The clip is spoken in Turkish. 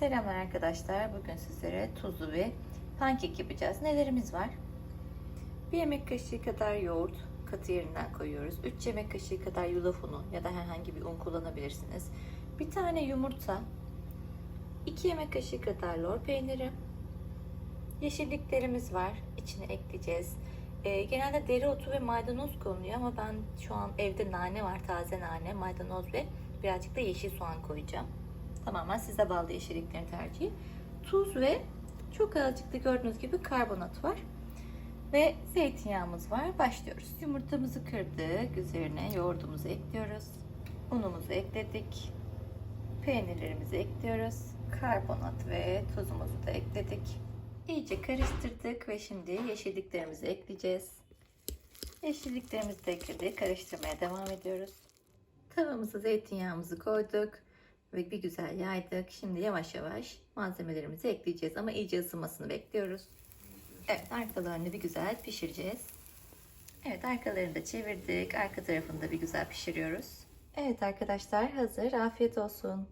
Selamlar arkadaşlar. Bugün sizlere tuzlu bir pankek yapacağız. Nelerimiz var? Bir yemek kaşığı kadar yoğurt katı yerinden koyuyoruz. 3 yemek kaşığı kadar yulaf unu ya da herhangi bir un kullanabilirsiniz. Bir tane yumurta, 2 yemek kaşığı kadar lor peyniri, yeşilliklerimiz var. İçine ekleyeceğiz. Ee, genelde dereotu ve maydanoz konuluyor ama ben şu an evde nane var, taze nane, maydanoz ve birazcık da yeşil soğan koyacağım. Tamamen size bağlı yeşilliklerin tercihi. Tuz ve çok azıcık da gördüğünüz gibi karbonat var. Ve zeytinyağımız var. Başlıyoruz. Yumurtamızı kırdık. Üzerine yoğurdumuzu ekliyoruz. Unumuzu ekledik. Peynirlerimizi ekliyoruz. Karbonat ve tuzumuzu da ekledik. İyice karıştırdık ve şimdi yeşilliklerimizi ekleyeceğiz. Yeşilliklerimizi de ekledik. Karıştırmaya devam ediyoruz. Tavamıza zeytinyağımızı koyduk ve bir güzel yaydık. Şimdi yavaş yavaş malzemelerimizi ekleyeceğiz ama iyice ısınmasını bekliyoruz. Evet arkalarını bir güzel pişireceğiz. Evet arkalarını da çevirdik. Arka tarafını da bir güzel pişiriyoruz. Evet arkadaşlar hazır. Afiyet olsun.